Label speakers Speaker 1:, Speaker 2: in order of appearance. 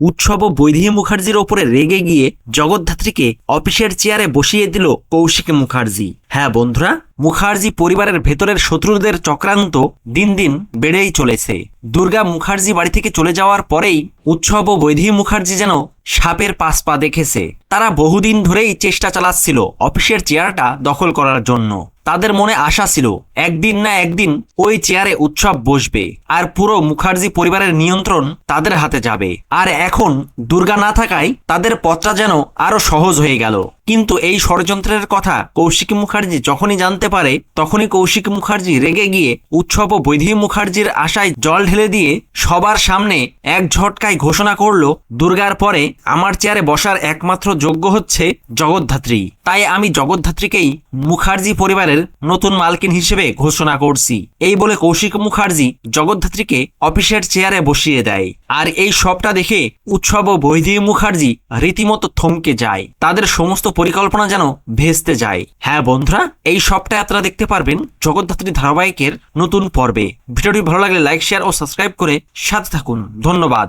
Speaker 1: উৎসব বৈদেহী মুখার্জির ওপরে রেগে গিয়ে জগদ্ধাত্রীকে অফিসের চেয়ারে বসিয়ে দিল কৌশিক মুখার্জি। হ্যাঁ বন্ধুরা, মুখার্জি পরিবারের ভেতরের শত্রুদের চক্রান্ত দিন দিন বেড়েই চলেছে। দুর্গা মুখার্জি বাড়ি থেকে চলে যাওয়ার পরেই উৎসব ও বৈদেহী মুখার্জি যেন সাপের পাশ পা দেখেছে। তারা বহুদিন ধরেই চেষ্টা চালাচ্ছিল অফিসের চেয়ারটা দখল করার জন্য। তাদের মনে আশা ছিল, একদিন না একদিন ওই চেয়ারে উৎসব বসবে, আর পুরো মুখার্জি পরিবারের নিয়ন্ত্রণ তাদের হাতে যাবে। আর এখন দুর্গা না থাকায় তাদের পথটা যেন আরও সহজ হয়ে গেল। কিন্তু এই ষড়যন্ত্রের কথা কৌশিক মুখার্জি যখনই জানতে পারে, তখনই কৌশিক মুখার্জি রেগে গিয়ে উৎসব ও বৈদেহী মুখার্জির আশায় জল ঢেলে দিয়ে সবার সামনে এক ঝটকায় ঘোষণা করল, দুর্গার পরে আমার চেয়ারে বসার একমাত্র যোগ্য হচ্ছে জগদ্ধাত্রী। তাই আমি জগদ্ধাত্রীকেই মুখার্জি পরিবারের নতুন মালকিন হিসেবে ঘোষণা করছি। এই বলে কৌশিক মুখার্জি জগদ্ধাত্রীকে অফিসের চেয়ারে বসিয়ে দেয়। আর এই সবটা দেখে উৎসব ও বৈদেহী মুখার্জি রীতিমতো থমকে যায়। তাদের সমস্ত পরিকল্পনা যেন ভেস্তে যায়। হ্যাঁ বন্ধুরা, এই সবটা আপনারা দেখতে পারবেন জগদ্ধাত্রী ধারাবাহিকের নতুন পর্বে। ভিডিওটি ভালো লাগলে লাইক শেয়ার ও সাবস্ক্রাইব করে সাথে থাকুন। ধন্যবাদ।